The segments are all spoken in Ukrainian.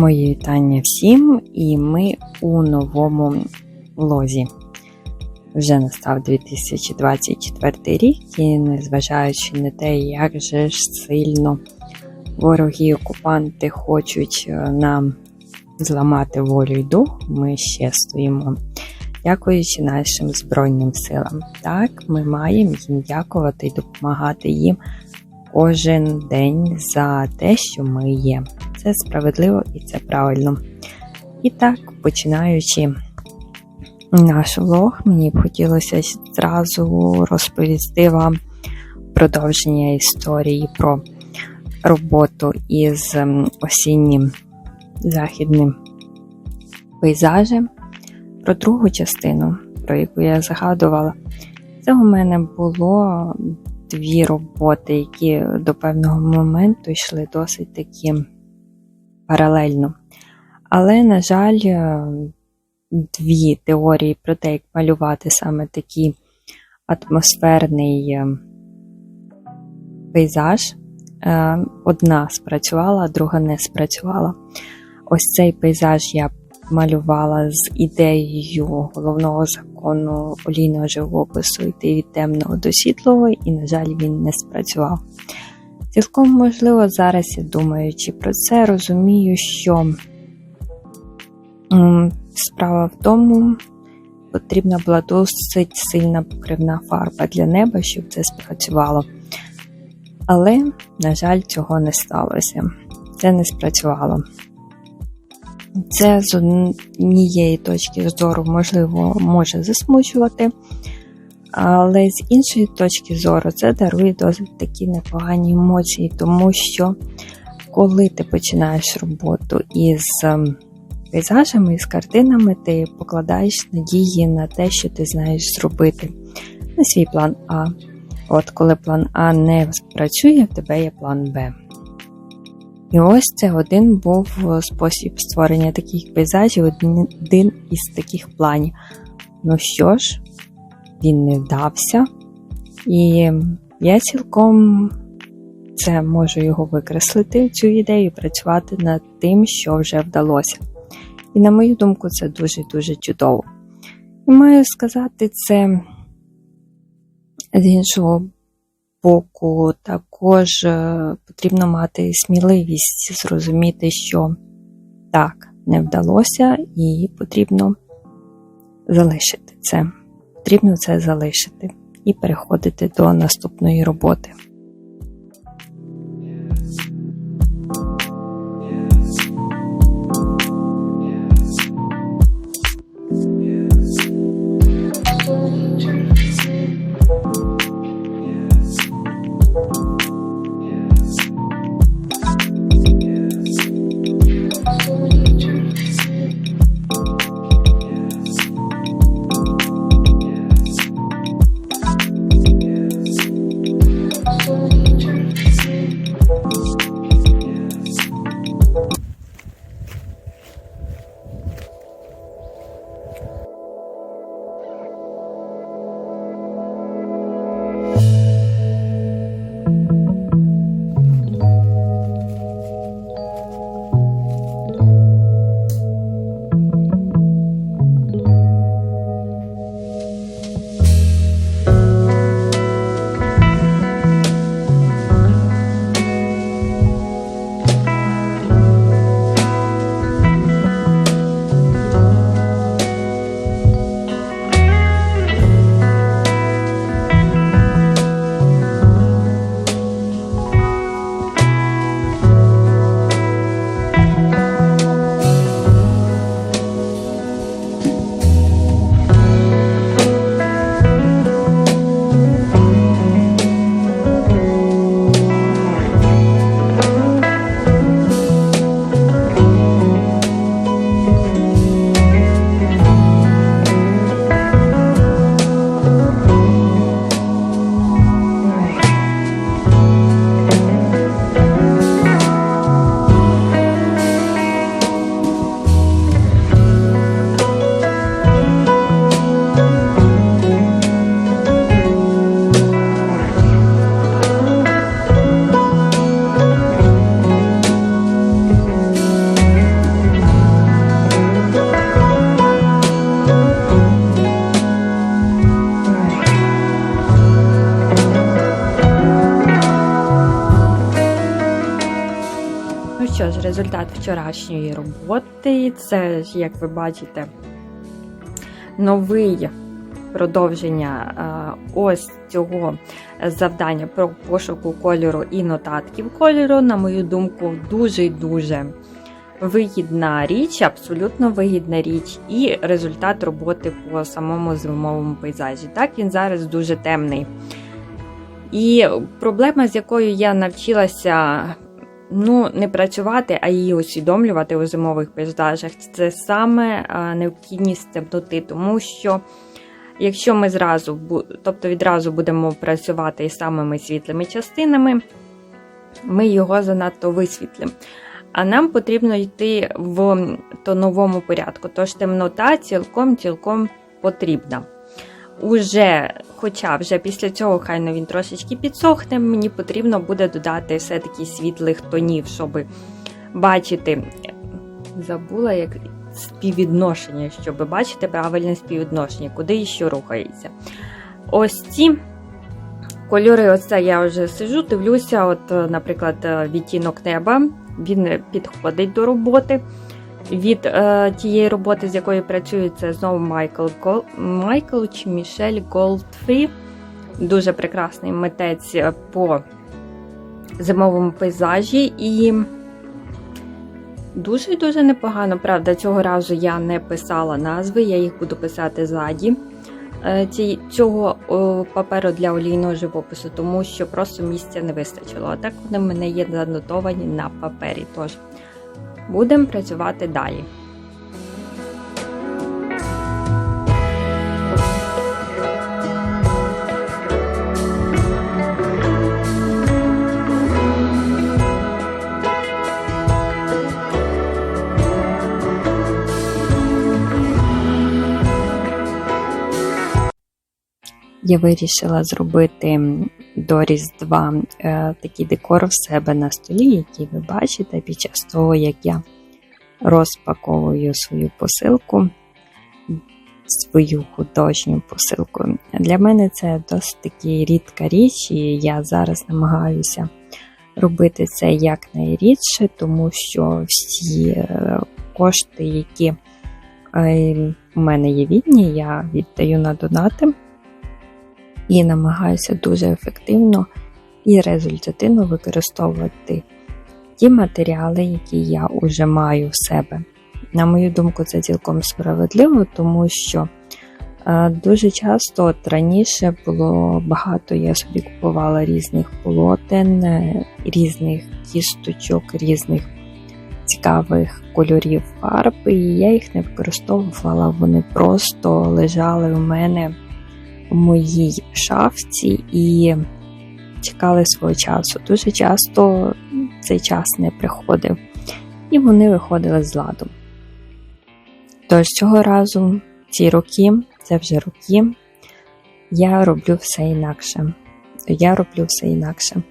Мої вітання всім, і ми у новому влозі. Вже настав 2024 рік, і незважаючи на те, як же ж сильно вороги окупанти хочуть е, нам зламати волю й дух, ми ще стоїмо. Дякуючи нашим Збройним силам. Так, ми маємо їм дякувати і допомагати їм кожен день за те, що ми є. Це справедливо і це правильно. І так, починаючи наш влог, мені б хотілося зразу розповісти вам продовження історії про роботу із осіннім західним пейзажем, про другу частину, про яку я згадувала. Це у мене було дві роботи, які до певного моменту йшли досить такі паралельно. Але, на жаль, е, дві теорії про те, як малювати саме такий атмосферний е, пейзаж. Е, одна спрацювала, друга не спрацювала. Ось цей пейзаж я малювала з ідеєю головного закону олійного живопису йти від темного до світлого, і, на жаль, він не спрацював. Цілком можливо, зараз я думаючи про це, розумію, що справа в тому, потрібна була досить сильна покривна фарба для неба, щоб це спрацювало. Але, на жаль, цього не сталося. Це не спрацювало. Це з однієї точки зору, можливо, може засмучувати. Але з іншої точки зору це дарує досить такі непогані емоції, тому що коли ти починаєш роботу із ем, пейзажами, з картинами, ти покладаєш надії на те, що ти знаєш зробити на свій план А. От коли план А не спрацює, в тебе є план Б. І ось це один був спосіб створення таких пейзажів, один із таких планів. Ну що ж, він не вдався, і я цілком це можу його викреслити, цю ідею, працювати над тим, що вже вдалося. І, на мою думку, це дуже-дуже чудово. І маю сказати це з іншого боку, також е, потрібно мати сміливість зрозуміти, що так, не вдалося, і потрібно залишити це потрібно це залишити і переходити до наступної роботи. Результат вчорашньої роботи. Це як ви бачите, новий продовження е, ось цього завдання про пошуку кольору і нотатків кольору, на мою думку, дуже і дуже вигідна річ, абсолютно вигідна річ, і результат роботи по самому зимовому пейзажі. Так, він зараз дуже темний. І проблема, з якою я навчилася ну, не працювати, а її усвідомлювати у зимових пейзажах, це саме необхідність темноти, тому що. Якщо ми зразу, тобто відразу будемо працювати із самими світлими частинами, ми його занадто висвітлимо. А нам потрібно йти в тоновому порядку. Тож темнота цілком-цілком потрібна. Уже, Хоча вже після цього, хай він трошечки підсохне, мені потрібно буде додати все-таки світлих тонів, щоб бачити. Забула, як співвідношення, щоб бачити правильне співвідношення, куди і що рухається. Ось ці кольори, оце я вже сижу, дивлюся, от, наприклад, відтінок неба, він підходить до роботи. Від е, тієї роботи, з якою працює, це знову Майкл Гол... Майкл чи Мішель Голдфрі. Дуже прекрасний митець по зимовому пейзажі. І Дуже дуже непогано, правда, цього разу я не писала назви, я їх буду писати ззаді е, цього паперу для олійного живопису, тому що просто місця не вистачило. А так вони в мене є занотовані на папері. Тож будемо працювати далі. Я вирішила зробити до Різдва е, такий декор в себе на столі, який ви бачите, під час того, як я розпаковую свою посилку, свою художню посилку. Для мене це досить таки рідка річ, і я зараз намагаюся робити це якнайрідше, тому що всі е, кошти, які е, у мене є вільні, я віддаю на донати і намагаюся дуже ефективно і результативно використовувати ті матеріали, які я вже маю в себе. На мою думку, це цілком справедливо, тому що е, дуже часто от раніше було багато, я собі купувала різних полотен, е, різних кісточок, різних цікавих кольорів фарб, і я їх не використовувала, вони просто лежали у мене моїй шафці і чекали свого часу. Дуже часто цей час не приходив, і вони виходили з ладу. Тож цього разу, ці роки, це вже роки, я роблю все інакше. Я роблю все інакше.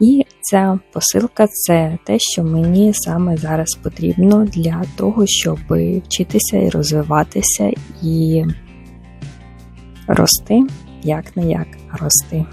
І ця посилка це те, що мені саме зараз потрібно для того, щоб вчитися і розвиватися і рости, як не як рости.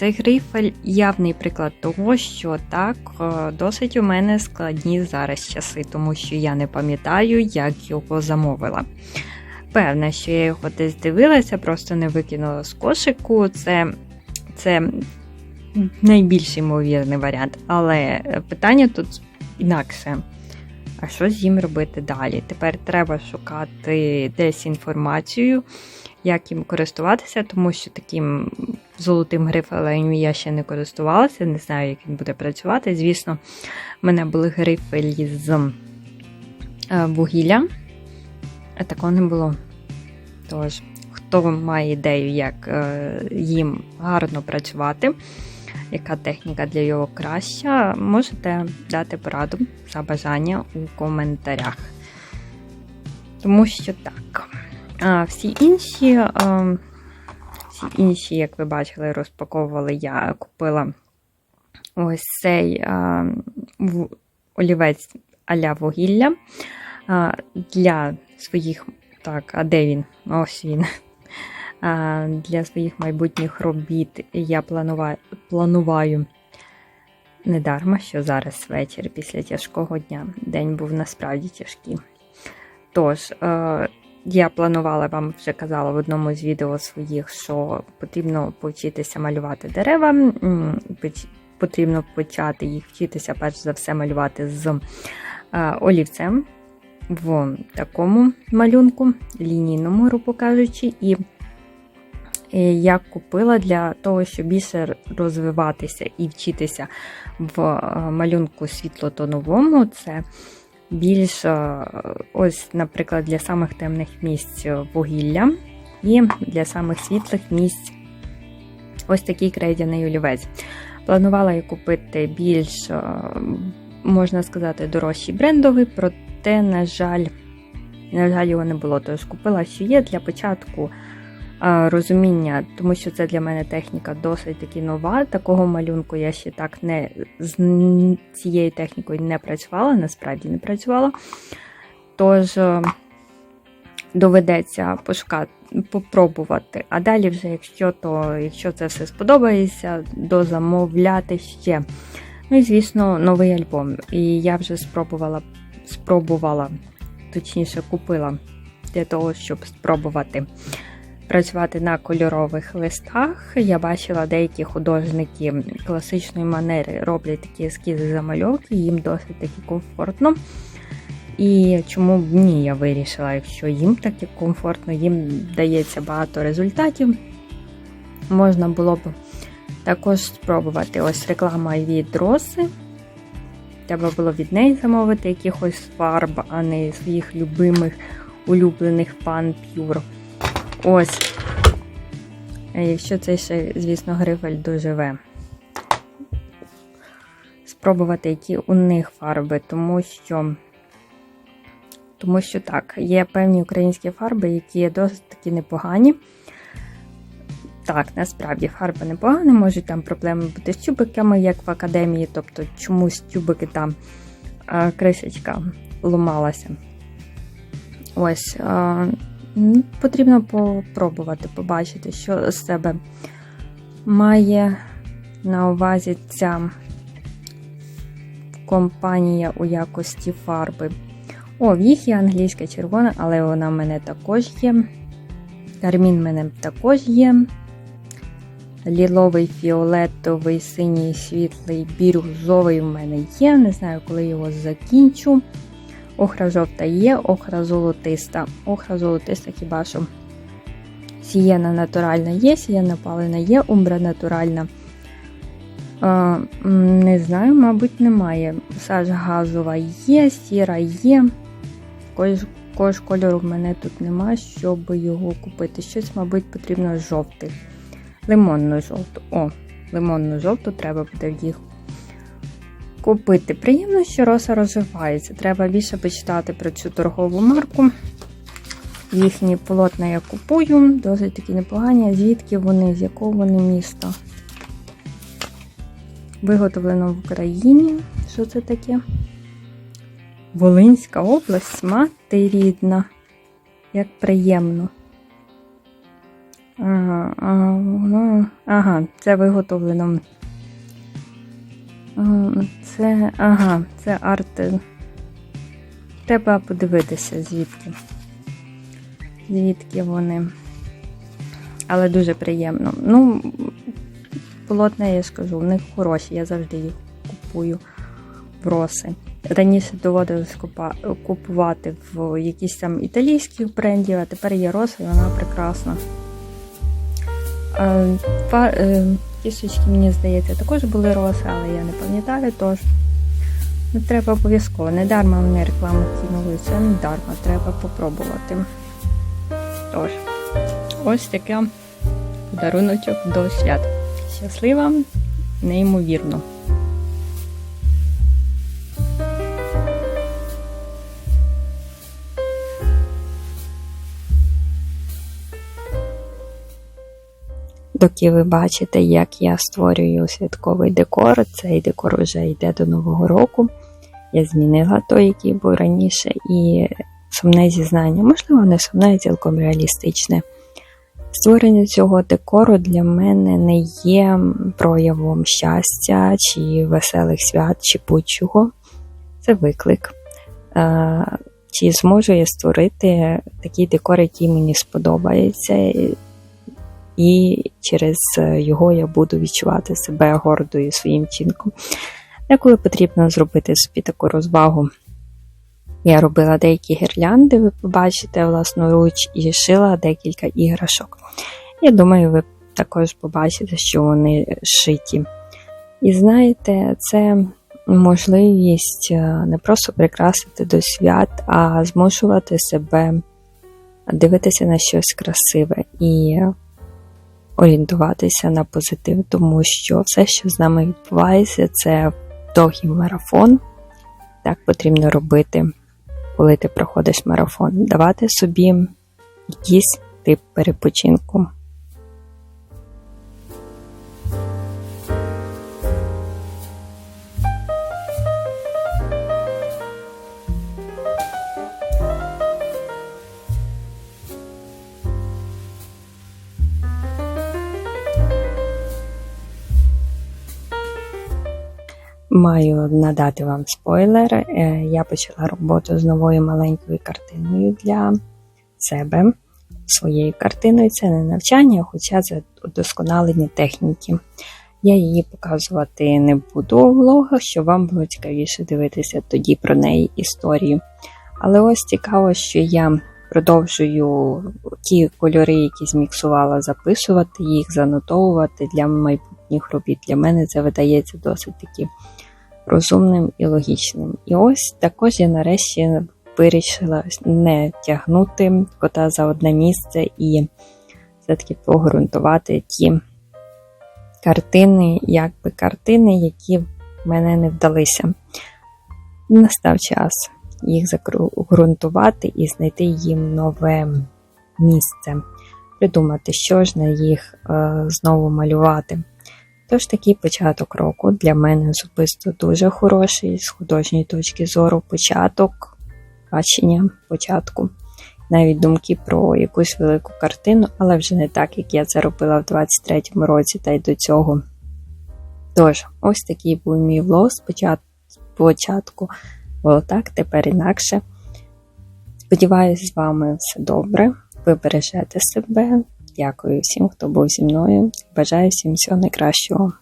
Цей грифель явний приклад того, що так, е, досить у мене складні зараз часи, тому що я не пам'ятаю, як його замовила. Певна, що я його десь дивилася, просто не викинула з кошику. Це, це найбільш ймовірний варіант. Але питання тут інакше. А що з їм робити далі? Тепер треба шукати десь інформацію, як їм користуватися, тому що таким золотим грифелем я ще не користувалася, не знаю, як він буде працювати. Звісно, в мене були грифелі з е, вугілля, а такого не було. Тож, хто має ідею, як е, їм гарно працювати, яка техніка для його краща, можете дати пораду за бажання у коментарях. Тому що так. А всі інші, всі інші, як ви бачили, розпаковували я купила ось цей олівець а-ля вугілля для своїх. Так, а де він? Ось він. Для своїх майбутніх робіт я плануваю, плануваю недарма, що зараз вечір після тяжкого дня. День був насправді тяжкий. Тож, е, я планувала вам вже казала в одному з відео своїх, що потрібно повчитися малювати дерева. Потрібно почати їх вчитися, перш за все, малювати з е, олівцем в такому малюнку, лінійному, грубо кажучи, і е, я купила для того, щоб більше розвиватися і вчитися в е, малюнку світлотоновому. Це більш, е, ось, наприклад, для самих темних місць вугілля і для самих світлих місць ось такий крейдяний олівець. Планувала я купити більш, е, можна сказати, дорожчий брендовий, проте, на жаль, на жаль, його не було. Тож купила, що є для початку е, розуміння, тому що це для мене техніка досить таки нова. Такого малюнку я ще так не з цією технікою не працювала, насправді не працювала. Тож е, доведеться пошукати, попробувати. А далі, вже, якщо то, якщо це все сподобається, дозамовляти ще. Ну і звісно, новий альбом. І я вже спробувала, спробувала, точніше, купила для того, щоб спробувати працювати на кольорових листах. Я бачила деякі художники класичної манери роблять такі ескізи замальовки, їм досить таки комфортно. І чому б ні, я вирішила, якщо їм таки комфортно, їм дається багато результатів. Можна було б також спробувати ось реклама від Роси. Треба було від неї замовити якихось фарб, а не своїх любимих улюблених пан П'юр. Ось. Якщо це ще, звісно, грифель доживе. Спробувати, які у них фарби, тому що. Тому що так, є певні українські фарби, які досить таки непогані. Так, насправді фарби непогані, можуть там проблеми бути з тюбиками, як в академії, тобто чомусь тюбики там кришечка ломалася. Ось, потрібно попробувати, побачити, що з себе має на увазі ця компанія у якості фарби. О, в їх є англійська червона, але вона в мене також є. Кармін в мене також є. Ліловий, фіолетовий, синій, світлий, бірюзовий в мене є. Не знаю, коли його закінчу. Охра жовта є, охра золотиста. Охра золотиста хіба що. Сієна натуральна є, сієна палена є, умбра натуральна. М, не знаю, мабуть, немає. Саж газова є, сіра є. Якогось кольору в мене тут нема, щоб його купити. Щось, мабуть, потрібно жовтий. Лимонну жовту. О, лимонну жовту треба буде в їх купити. Приємно, що роса розвивається. Треба більше почитати про цю торгову марку. Їхні полотна я купую, досить такі непогані. Звідки вони, з якого вони міста? Виготовлено в Україні. Що це таке? Волинська область, мати рідна. Як приємно. Ага, ага, ага, це виготовлено. Ага, Це, ага, це арт. Треба подивитися, звідки. Звідки вони. Але дуже приємно. Ну, полотна, я скажу, в них хороші, я завжди їх купую в роси. Раніше доводилось купувати в якісь там італійських брендів, а тепер є роса, і вона прекрасна. Кісточки, мені здається, також були роси, але я не пам'ятаю, тож не треба обов'язково. Не дарма вони рекламу кинули, це не дарма, треба попробувати. Тож, ось таке подаруночок до свят. Щаслива, неймовірно. Доки ви бачите, як я створюю святковий декор, цей декор вже йде до Нового року. Я змінила той, який був раніше, і сумне зізнання, можливо, не сумне, а цілком реалістичне. Створення цього декору для мене не є проявом щастя чи веселих свят, чи будь-чого. Це виклик. Чи зможу я створити такий декор, який мені сподобається, і через його я буду відчувати себе гордою своїм чинком. Деколи потрібно зробити собі таку розвагу. Я робила деякі гірлянди, ви побачите власноруч, і шила декілька іграшок. Я думаю, ви також побачите, що вони шиті. І знаєте, це можливість е, не просто прикрасити до свят, а змушувати себе дивитися на щось красиве і орієнтуватися на позитив, тому що все, що з нами відбувається, це довгий марафон. Так потрібно робити, коли ти проходиш марафон. Давати собі якийсь тип перепочинку. Маю надати вам спойлер. Е, Я почала роботу з новою маленькою картиною для себе. Своєю картиною це не навчання, хоча це удосконалення техніки. Я її показувати не буду у влогах, щоб вам було цікавіше дивитися тоді про неї історію. Але ось цікаво, що я продовжую ті кольори, які зміксувала, записувати їх, занотовувати для майбутніх робіт. Для мене це видається досить таки розумним і логічним. І ось також я нарешті вирішила не тягнути кота за одне місце і все-таки погрунтувати ті картини, якби картини, які в мене не вдалися. Настав час їх загрунтувати і знайти їм нове місце, придумати, що ж на їх е, знову малювати. Тож такий початок року для мене особисто дуже хороший з художньої точки зору початок, бачення початку. Навіть думки про якусь велику картину, але вже не так, як я це робила в 23-му році та й до цього. Тож, ось такий був мій влог спочатку було так, тепер інакше. Сподіваюсь, з вами все добре. Ви бережете себе. Дякую всім, хто був зі мною. Бажаю всім всього найкращого.